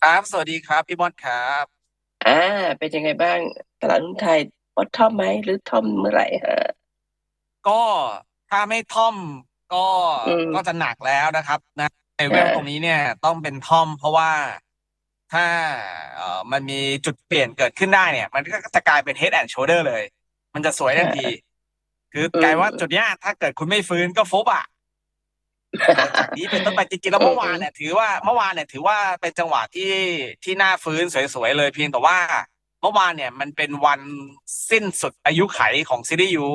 ครับ สวัสดีครับ พี่บอสครับ อ่า เป็นยังไงบ้างตลาดหุ้นไทยบอททอมไหม หรือทอมเมื่อไหร่ฮะ ก็ถ้าไม่ท่อมก็อืมก็จะหนักแล้วนะครับ นะในเวลอ่า ตรงนี้เนี่ยต้องเป็นท่อม เพราะว่าถ้าเอ่อมันมีจุดเปลี่ยนเกิดขึ้นได้เนี่ย มันก็จะกลายเป็น head and shoulder เลย มันจะสวยทันที คือกลายว่าจุดเนี้ยถ้าเกิดคุณไม่ฟื้นก็ฟุบอะ จากนี้เป็นต้นไปจริงๆแล้วเมื่อวานเนี่ยถือว่าเมื่อวานเนี่ยถือว่าเป็นจังหวะที่ที่น่าฟื้นสวยๆเลยเพียงแต่ว่า เมื่อวานเนี่ยมันเป็นวันสิ้นสุดอายุไขของซีรีส์ยู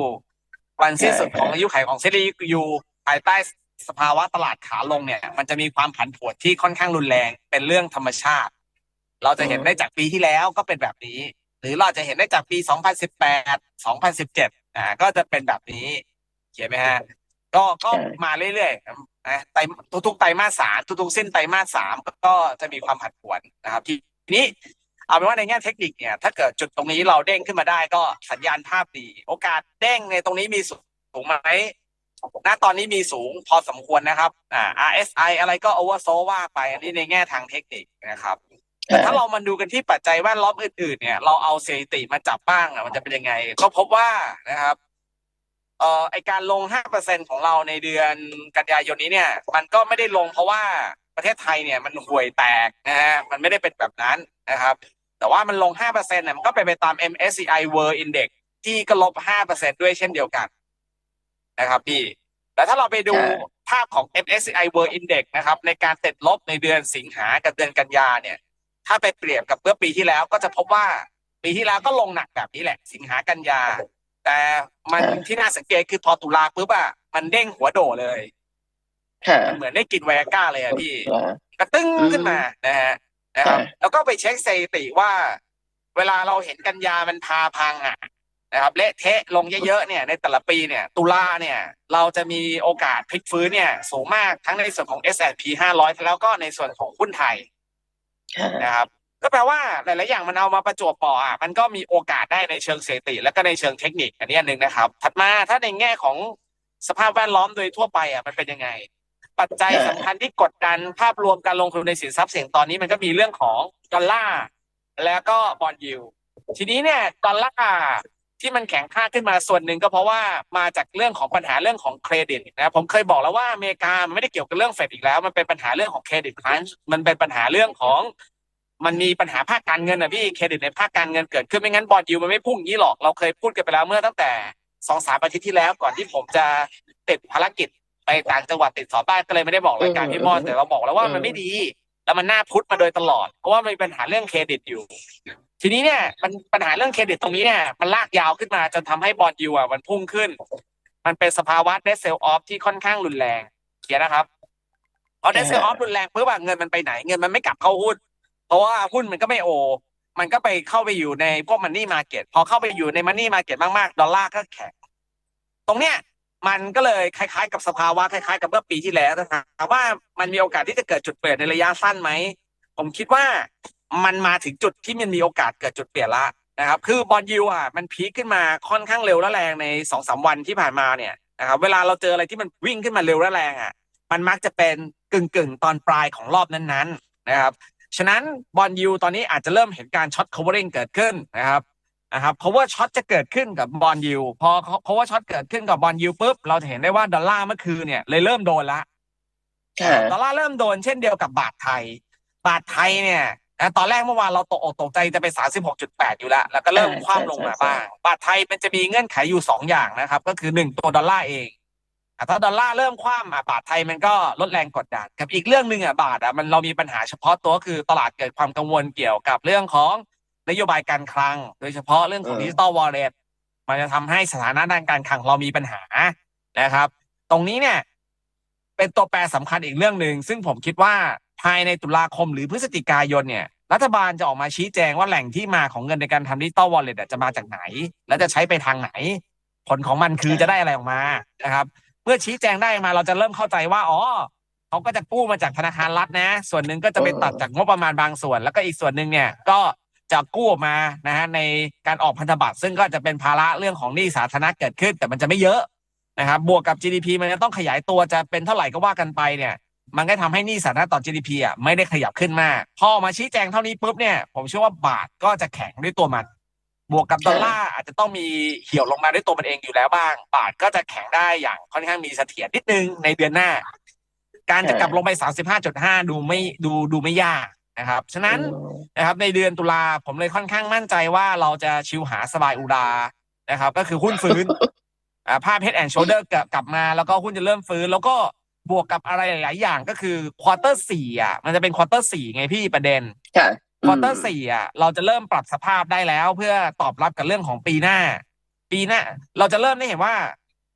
วันสิ้นสุดของอายุไขของซีรีส์ยูภายใต้สภาวะตลาดขาลงเนี่ย มันจะมีความผันผวนที่ค่อนข้างรุนแรงเป็นเรื่องธรรมชาติ เราจะเห็นได้จากปีที่แล้วก็เป็นแบบนี้ หรือเราจะเห็นได้จากปี 2018 2017อ่าก็จะเป็นแบบนี้เขียนไหมฮะ ก็ก็ใช่มาเรื่อยๆนะไตรทุกๆไตรมาสสามทุกๆสิ้นไตรมาสสามก็จะมีความผันผวนนะครับทีนี้เอาเป็นว่าในแง่เทคนิคเนี่ย ถ้าเกิดจุดตรงนี้เราเด้งขึ้นมาได้ก็สัญญาณภาพดี โอกาสเด้งในตรงนี้มีสูงไหมณตอนนี้มีสูงพอสมควรนะครับอ่า RSI อะไรก็ oversold ว่าไป อันนี้ในแง่ทางเทคนิคนะครับแต่ถ้าเรามาดูกันที่ปัจจัยแวดล้อมอื่นๆ เนี่ย เราเอาสถิติมาจับบ้างอะมันจะเป็นยังไง ก็พบว่านะครับ เอ่อไอการลง 5%ของเราในเดือนกันยายนนี้เนี่ย มันก็ไม่ได้ลงเพราะว่าประเทศไทยเนี่ยมันห่วยแตกนะฮะมันไม่ได้เป็นแบบนั้นนะครับ แต่ว่ามันลง 5%เนี่ยมันก็เป็นไปตาม MSCI World Index ที่ก็ลบ 5%ด้วยเช่นเดียวกันนะครับพี่แต่ถ้าเราไปดูภาพของ MSCI World Index นะครับ ในการติดลบในเดือนสิงหากับเดือนกันยาเนี่ย ถ้าไปเปรียบกับเมื่อปีที่แล้วก็จะพบว่าปีที่แล้วก็ลงหนักแบบนี้แหละ สิงหากันยา แต่มันอ่าที่น่าสังเกตคือพอตุลาปุ๊บอะมันเด้งหัวโดเลยค่ะมันเหมือนได้กินไวอาก้าเลยอะพี่อ่ากระตึ้งอืมขึ้นมานะฮะนะครับอ่าแล้วก็ไปเช็คสถิติว่า เวลาเราเห็นกันยามันพาพังอะนะครับเละเทะลงเยอะๆเนี่ยในแต่ละปีเนี่ย ตุลาเนี่ย เราจะมีโอกาสพลิกฟื้นเนี่ย สูงมากทั้งในส่วนของ S&P 500 แล้วก็ในส่วนของหุ้นไทยค่ะนะครับ ก็แปลว่าหลาย ๆ อย่างมันเอามาประจวบปออะมันก็มีโอกาสได้ในเชิงเสถิติและก็ในเชิงเทคนิคอันนี้อันหนึ่งนะครับ ถัดมาถ้าในแง่ของสภาพแวดล้อมโดยทั่วไปอะมันเป็นยังไง ปัจจัยสำคัญที่กดดันภาพรวมการลงทุนในสินทรัพย์เสี่ยงตอนนี้มันก็มีเรื่องของดอลลาร์แล้วก็บอลยูทีนี้เนี่ยดอลลาร์ที่มันแข็งค่าขึ้นมาส่วนหนึ่งก็เพราะว่ามาจากเรื่องของปัญหาเรื่องของเครดิตนะผมเคยบอกแล้วว่าอเมริกามันไม่ได้เกี่ยวกับเรื่องเฟดอีกแล้ว มันเป็นปัญหาเรื่องของเครดิตครันช์มันเป็นปัญหาเรื่องของ มันมีปัญหาภาคการเงินนะพี่เครดิตในภาคการเงินเกิดขึ้นไม่งั้นบอลยูมันไม่พุ่งอย่างนี้หรอกเราเคยพูดกันไปแล้วเมื่อตั้งแต่สองสามอาทิตย์ที่แล้วก่อนที่ผมจะติดภารกิจไปต่างจังหวัดติดสอบบ้านก็เลยไม่ได้บอกรายการพี่มอนแต่เราบอกแล้วว่ามันไม่ดี แล้วมันน่าพุทธมาโดยตลอดเพราะว่ามันมีปัญหาเรื่องเครดิตอยู่ ทีนี้เนี่ยมันปัญหาเรื่องเครดิตตรงนี้เนี่ยมันลากยาวขึ้นมาจนทำให้บอลยูอะมันพุ่งขึ้น มันเป็นสภาวะเดซเซลออฟที่ค่อนข้างรุนแรงเขียนนะครับพอเดซเซลออฟรุนแรงปุ๊บอะเงินมันไปไหนเงินมันไม่กลับเข้าหุ้น ราะว่าหุ้นมันก็ไม่โอ มันก็ไปเข้าไปอยู่ในพวกมันนี่มาเก็ตพอเข้าไปอยู่ในมันนี่มาเก็ตมากๆ ดอลลาร์ก็แข็ง ตรงเนี้ยมันก็เลยคล้ายๆ กับสภาวะคล้ายๆ กับเมื่อปีที่แล้วนะครับว่ามันมีโอกาสที่จะเกิดจุดเปลี่ยนในระยะสั้นไหม ผมคิดว่ามันมาถึงจุดที่มันมีโอกาสเกิดจุดเปลี่ยนละนะครับ คือบอลยูอะมันพีคขึ้นมาค่อนข้างเร็วและแรงในสองสามวันที่ผ่านมาเนี่ยนะครับ เวลาเราเจออะไรที่มันวิ่งขึ้นมาเร็วและแรงอะ มันมักจะเป็นกึ่งๆ ตอนปลายของรอบนั้นๆนะครับ ฉะนั้นบอลยูตอนนี้อาจจะเริ่มเห็นการช็อต covering เกิดขึ้นนะครับนะครับเพราะว่าช็อตจะเกิดขึ้นกับบอลยูพอเพราะว่าช็อตเกิดขึ้นกับบอลยูปุ๊บเราจะเห็นได้ว่าดอลลาร์เมื่อคืนเนี่ยเลยเริ่มโดนละค่ะดอลลาร์เริ่มโดนเช่นเดียวกับบาทไทย บาทไทยเนี่ยนะตอนแรกเมื่อวานเราตกอกตกใจจะไป 36.8 อยู่แล้วแล้วก็เริ่มอ่าคว่ำลงมาใช่ใช่บ้างบาทไทยมันจะมีเงื่อนไขอยู่สองอย่างนะครับ ก็คือหนึ่งตัวดอลลาร์เองอะ ถ้าดอลลาร์เริ่มคว่ำอะบาทไทยมันก็ลดแรงกดดันกับอีกเรื่องหนึ่งอะบาทอะมันเรามีปัญหาเฉพาะตัวคือตลาดเกิดความกังวลเกี่ยวกับเรื่องของนโยบายการคลัง โดยเฉพาะเรื่องของดิจิตอลวอลเล็ตมันจะทำให้สถานะด้านการคลังเรามีปัญหานะครับ ตรงนี้เนี่ย เป็นตัวแปรสำคัญอีกเรื่องหนึ่งซึ่งผมคิดว่าภายในตุลาคมหรือพฤศจิกายนเนี่ยรัฐบาลจะออกมาชี้แจงว่าแหล่งที่มาของเงินในการทำดิจิตอลวอลเล็ตจะมาจากไหน และจะใช้ไปทางไหน ผลของมันคือจะได้อะไรออกมานะครับ เมื่อชี้แจงได้มาเราจะเริ่มเข้าใจว่าอ๋อเขาก็จะกู้มาจากธนาคารรัฐนะ ส่วนหนึ่งก็จะไปตัดจากงบประมาณบางส่วน แล้วก็อีกส่วนหนึ่งเนี่ยก็จะกู้มานะฮะในการออกพันธบัตรซึ่งก็จะเป็นภาระเรื่องของหนี้สาธารณะเกิดขึ้น แต่มันจะไม่เยอะนะครับบวกกับ GDP มันจะต้องขยายตัวจะเป็นเท่าไหร่ก็ว่ากันไปเนี่ย มันก็ทำให้หนี้สาธารณะต่อ GDP อะไม่ได้ขยับขึ้นมากพอมาชี้แจงเท่านี้ปุ๊บเนี่ยผมเชื่อว่าบาทก็จะแข็งด้วยตัวมัน บวกกับดอลลาร์อาจจะต้องมีเหี่ยวลงมาด้วยตัวมันเองอยู่แล้วบ้าง บาทก็จะแข็งได้อย่างค่อนข้างมีเสถียรนิดนึงในเดือนหน้า การจะกลับลงไป 35.5 ดูไม่ดูดูไม่ยากนะครับ ฉะนั้นอืมนะครับในเดือนตุลาผมเลยค่อนข้างมั่นใจว่าเราจะชิวหาสบายอุรานะครับ ก็คือหุ้นฟื้นอ่าภาพ Head and Shoulder กลับกลับมาแล้วก็หุ้นจะเริ่มฟื้น แล้วก็บวกกับอะไรหลาย ๆ อย่างก็คือควอเตอร์สี่อะมันจะเป็นควอเตอร์สี่ไงพี่ประเด็น ควอเตอร์สี่อะเราจะเริ่มปรับสภาพได้แล้ว เพื่อตอบรับกับเรื่องของปีหน้า ปีหน้า เราจะเริ่มได้เห็นว่า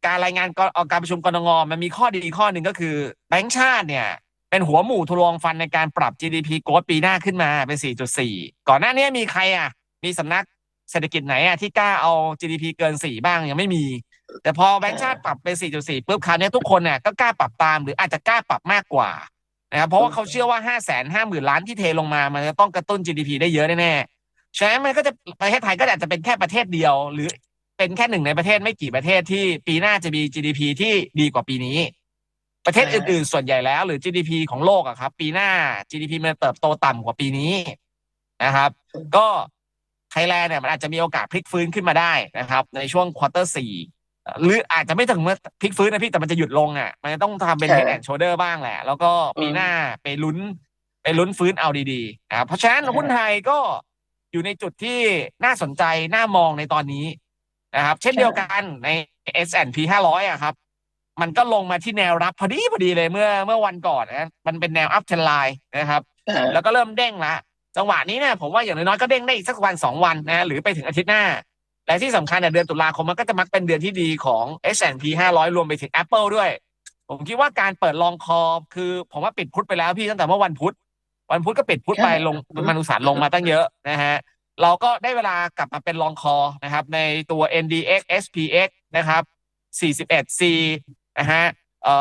การรายงานกเอ่อการประชุมกรงมันมีข้อดีข้อหนึ่งก็คือแบงก์ชาติเนี่ย เป็นหัวหมู่ทะลวงฟันในการปรับ GDP โกดปีหน้าขึ้นมาเป็น 4.4 ก่อนหน้านี้มีใครอะ มีสำนักเศรษฐกิจไหนอะที่กล้าเอา GDP เกิน 4 บ้างยังไม่มี แต่พอแบงก์ชาติปรับเป็น 4.4ปุ๊บคราวนี้ทุกคนเนี่ยก็กล้าปรับตามหรืออาจจะกล้าปรับมากกว่า นะครับเพราะว่าเขาเชื่อว่า5 5 0 0 0 0ล้านที่เทลงมา มันจะต้องกระตุ้น GDP ได้เยอะแน่ๆฉะนั้นมันก็จะประเทศไทยก็อาจจะเป็นแค่ประเทศเดียว หรือเป็นแค่หนึ่งในประเทศไม่กี่ประเทศที่ปีหน้าจะมี GDP ที่ดีกว่าปีนี้ ประเทศอื่นๆ ส่วนใหญ่แล้ว หรือ GDP ของโลกอะครับ ปีหน้า GDP มันเติบโตต่ำกว่าปีนี้นะครับ ก็ไทยแลนด์เนี่ยมันอาจจะมีโอกาสพลิกฟื้นขึ้นมาได้นะครับ ในช่วงควอเตอร์สี่ หรืออาจจะไม่ถึงเมื่อพลิกฟื้นนะพี่แต่มันจะหยุดลงอะ มันจะต้องทำเป็นใช่ head and shoulder บ้างแหละ แล้วก็ปีหน้าไปลุ้น ไปลุ้นฟื้นเอาดีๆนะครับเพราะฉะนั้นใช่หุ้นไทยก็อยู่ในจุดที่น่าสนใจน่ามองในตอนนี้นะครับ เช่นเดียวกันใน S&P 500อะครับ มันก็ลงมาที่แนวรับพอดีพอดีเลยเมื่อเมื่อวันก่อนนะมันเป็นแนว up trend line นะครับค่ะแล้วก็เริ่มเด้งละจังหวะนี้เนี่ยผมว่าอย่างน้อยๆก็เด้งได้อีกสักวันสองวันนะหรือไปถึงอาทิตย์หน้า และที่สำคัญเนี่ยเดือนตุลาคมมันก็จะมักเป็นเดือนที่ดีของ S&P 500 รวมไปถึง Apple ด้วย ผมคิดว่าการเปิดลองคอคือผมว่าปิดพุธไปแล้วพี่ตั้งแต่เมื่อวันพุธวันพุธก็ปิดพุธไปใช่ลงมันอุตสาห์ลงมาตั้งเยอะนะฮะเราก็ได้เวลากลับมาเป็นลองคอนะครับ ในตัว NDX SPX นะครับ 41C นะฮะเอ่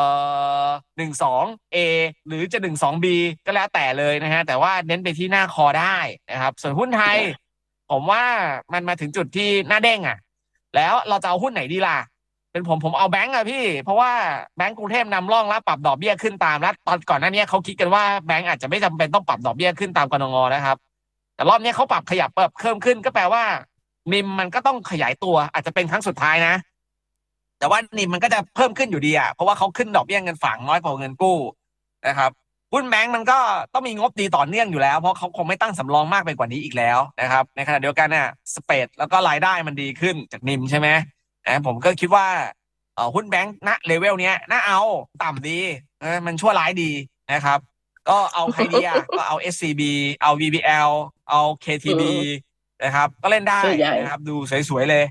อหนึ่งสอง A หรือจะหนึ่งสอง B ก็แล้วแต่เลยนะฮะแต่ว่าเน้นไปที่หน้าคอได้นะครับ ส่วนหุ้นไทย ผมว่ามันมาถึงจุดที่หน้าเด้งอะ แล้วเราจะเอาหุ้นไหนดีล่ะ เป็นผมผมเอาแบงก์อะพี่ เพราะว่าแบงก์กรุงเทพนำร่องแล้วปรับดอกเบี้ยขึ้นตามแล้วตอนก่อนหน้านี้เขาคิดกันว่าแบงก์อาจจะไม่จำเป็นต้องปรับดอกเบี้ยขึ้นตามกนงนะครับ แต่รอบนี้เขาปรับขยับเพิ่มเพิ่มขึ้นก็แปลว่านิมมันก็ต้องขยายตัวอาจจะเป็นครั้งสุดท้ายนะ แต่ว่านิมมันก็จะเพิ่มขึ้นอยู่ดีอะเพราะว่าเขาขึ้นดอกเบี้ยเงินฝากน้อยกว่าเงินกู้นะครับ หุ้นแบงก์มันก็ต้องมีงบดีต่อเนื่องอยู่แล้ว เพราะเขาคงไม่ตั้งสำรองมากไปกว่านี้อีกแล้วนะครับ ในขณะเดียวกันเนี่ยสเปดแล้วก็รายได้มันดีขึ้นจากนิมใช่ไหมนะผมก็คิดว่าเออหุ้นแบงก์ณเลเวลเนี้ยน่าเอาต่ำดีเออมันชั่วร้ายดีนะครับ ก็เอาใครดีอะก็เอา SCB เอา VBL เอา KTB นะครับ ก็เล่นได้ตัวใหญ่นะครับ ดูสวยๆเลย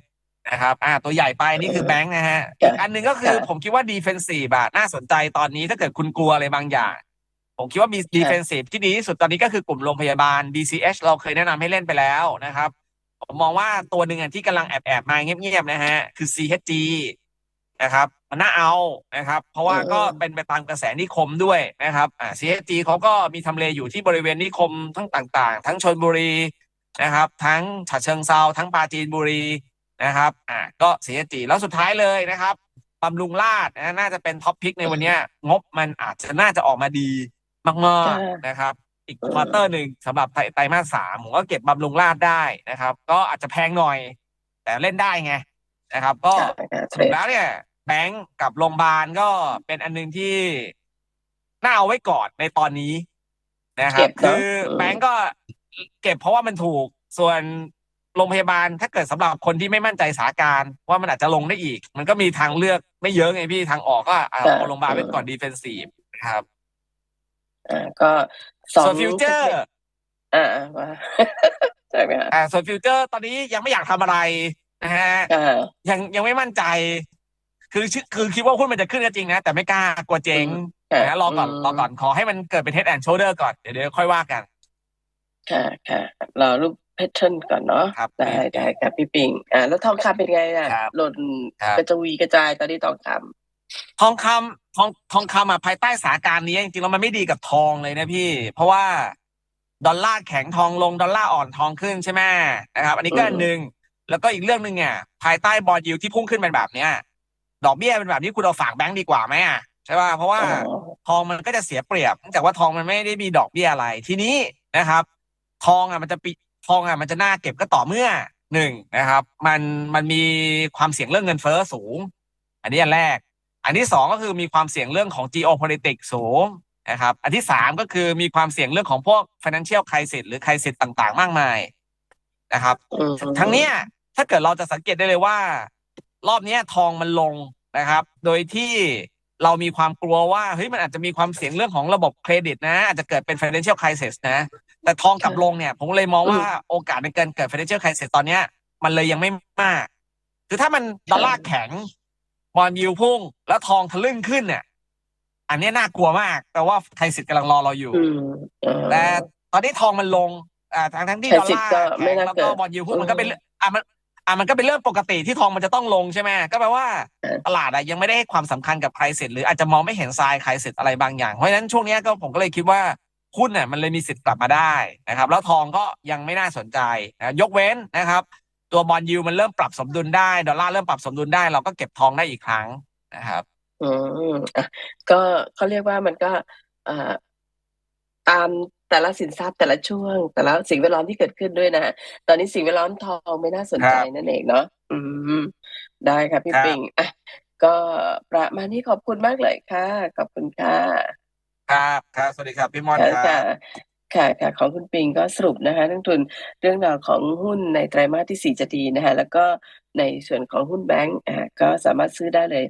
นะครับอ่าตัวใหญ่ไปนี่คือแบงค์นะฮะค่ะอีกอันหนึ่งก็คือค่ะผมคิดว่า defensive อะน่าสนใจตอนนี้ถ้าเกิดคุณกลัวอะไรบางอย่าง ผมคิดว่ามี defensive ที่ดีที่สุดตอนนี้ก็คือกลุ่มโรงพยาบาล DCH เราเคยแนะนำให้เล่นไปแล้วนะครับ ผมมองว่าตัวหนึ่งอะที่กำลังแอบๆมาเงียบๆนะฮะ คือ CHG นะครับมันน่าเอานะครับ เพราะว่าเออก็เป็นไปตามกระแสนิคมด้วยนะครับอ่า CHG เขาก็มีทำเลอยู่ที่บริเวณนิคมทั้งต่าง ๆ ทั้งชนบุรีนะครับ ทั้งฉะเชิงเซาทั้งปราจีนบุรีนะครับอ่าก็ CHG แล้วสุดท้ายเลยนะครับบำรุงราษฎร์นะน่าจะเป็นท็อปพิกในวันเนี้ยงบมันอาจจะน่าจะออกมาดี มากๆนะครับ อีกควอเตอร์หนึ่งสำหรับไตไตรมาสสามผมก็เก็บบำรุงราษฎร์ได้นะครับ ก็อาจจะแพงหน่อย แต่เล่นได้ไงนะครับ ก็ค่ะค่ะสรุปแล้วเนี่ยแบงก์กับโรงพยาบาลก็เป็นอันหนึงที่น่าเอาไว้ก่อนในตอนนี้นะครับเก็บเนอะคือเออแบงก์ก็เก็บเพราะว่ามันถูกส่วนโรงพยาบาลถ้าเกิดสำหรับคนที่ไม่มั่นใจสถานการณ์ว่ามันอาจจะลงได้อีก มันก็มีทางเลือกไม่เยอะไงพี่ทางออกก็เอาเอาโรงพยาบาลไว้ก่อนดีเฟนซีฟนะครับ อ่าก็สองส่วนฟิวเจอร์อ่าว่าใช่ไหมคะอ่าส่วนฟิวเจอร์ ตอนนี้ยังไม่อยากทำอะไรนะฮะอ่ายังยังไม่มั่นใจ คือชื่อคือคิดว่าหุ้นมันจะขึ้นก็จริงนะ แต่ไม่กล้ากลัวเจ๊งค่ะนะรอก่อนมรอก่อนขอให้มันเกิดเป็น head and shoulder ก่อนเดี๋ยวเดี๋ยวค่อยว่ากัน ค่ะค่ะรอรูปแพทเทิร์นก่อนเนาะครับได้ได้ครับพี่ปิงอ่าแล้วทองคำเป็นไงน่ะครับหล่นครับกระจวีกระจายตอนนี้ทองค ทองคำทองทองคำอะภายใต้สถานการณ์นี้จริงๆแล้วมันไม่ดีกับทองเลยนะพี่ เพราะว่าดอลลาร์แข็งทองลงดอลลาร์อ่อนทองขึ้นใช่ไหมนะครับ อันนี้ก็อันหนึ่งแล้วก็อีกเรื่องหนึ่งเนี่ยภายใต้บอลยิวที่พุ่งขึ้นเป็นแบบเนี้ย ดอกเบี้ยเป็นแบบนี้คุณเอาฝากแบงก์ดีกว่าไหมอะใช่ป่ะเพราะำว่าอ๋อทองมันก็จะเสียเปรียบเนื่องจากว่าทองมันไม่ได้มีดอกเบี้ยอะไรทีนี้นะครับ ทองอะมันจะปีทองอะมันจะน่าเก็บก็ต่อเมื่อหนึ่งนะครับ มันมันมีความเสี่ยงเรื่องเงินเฟ้อสูง อันนี้อันแรก อันที่สองก็คือมีความเสี่ยงเรื่องของ geopolitics สูงนะครับ อันที่สามก็คือมีความเสี่ยงเรื่องของพวก financial crisis หรือ crisis ต่างๆ มากมายนะครับอืมทั้งเนี้ยถ้าเกิดเราจะสังเกตได้เลยว่า รอบเนี้ยทองมันลงนะครับ โดยที่เรามีความกลัวว่าเฮ้ยมันอาจจะมีความเสี่ยงเรื่องของระบบเครดิต นะ อาจจะเกิดเป็น financial crisis นะ แต่ทองกลับลงเนี่ย ผมเลยมองว่าโอกาสในการเกิด financial crisis ตอนเนี้ย มันเลยยังไม่มาก คือถ้ามันดอลลาร์แข็ง บอลยิวพุ่ง แล้วทองทะลึ่งขึ้นเนี่ยอันเนี้ยน่ากลัวมากแปลว่าไคสิตกำลังรอเราอยู่อืมอ่าแต่ตอนนี้ทองมันลง อ่าทั้งทั้งที่ไทดยอลสิทลาธิ์ร์ก็แข็ไม่งน่าแล้วเกิก็ดบอลยูพุ่งอืมมันก็เป็นเรื่องอ่ามันอ่ามันก็เป็นเรื่องปกติที่ทองมันจะต้องลงใช่ไหมก็แปลว่าเออตลาดอะยังไม่ได้ให้ความสำคัญกับใครเสร็จหรืออาจจะมองไม่เห็นทรายใครเสร็จอะไรบางอย่าง เพราะฉะนั้นช่วงเนี้ยก็ผมก็เลยคิดว่าหุ้นเนี่ยมันเลยมีสิทธิ์กลับมาได้นะครับ แล้วทองก็ยังไม่น่าสนใจนะยกเว้นนะครับ ตัวบอลยูมันเริ่มปรับสมดุลได้ดอลลาร์เริ่มปรับสมดุลได้เราก็เก็บทองได้อีกครั้งนะครับ อืมอะก็เขาเรียกว่ามันก็เอ่อตามแต่ละสินทรัพย์แต่ละช่วง แต่ละสิ่งแวดล้อมที่เกิดขึ้นด้วยนะ ตอนนี้สิ่งแวดล้อมทองไม่น่าสนใจครับนั่นเองเนาะอืม ได้ค่ะพี่ครับปิงอะก็ประมาณนี้ขอบคุณมากเลยค่ะ ขอบคุณค่ะ ครับ ครับ สวัสดีครับ พี่มอนค่ะครัค่ะบ ค่ะ ค่ะ ของคุณปิงก็สรุปนะคะ นักทุนเรื่องราวของหุ้นในไตรมาสที่สี่จะดีนะคะ แล้วก็ในส่วนของหุ้นแบงก์อ่าก็สามารถซื้อได้เลย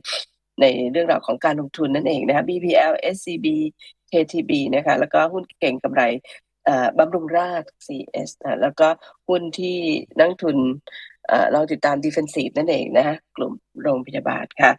ในเรื่องราวของการลงทุนนั่นเองนะคะ BPL SCB KTB นะคะ แล้วก็หุ้นเก่งกำไรอ่อบำรุงราษฎร์ CS นะแล้วก็หุ้นที่นักทุนเอ่อเราติดตาม defensive นั่นเองนะคะกลุ่มโรงพยาบาลค่ะ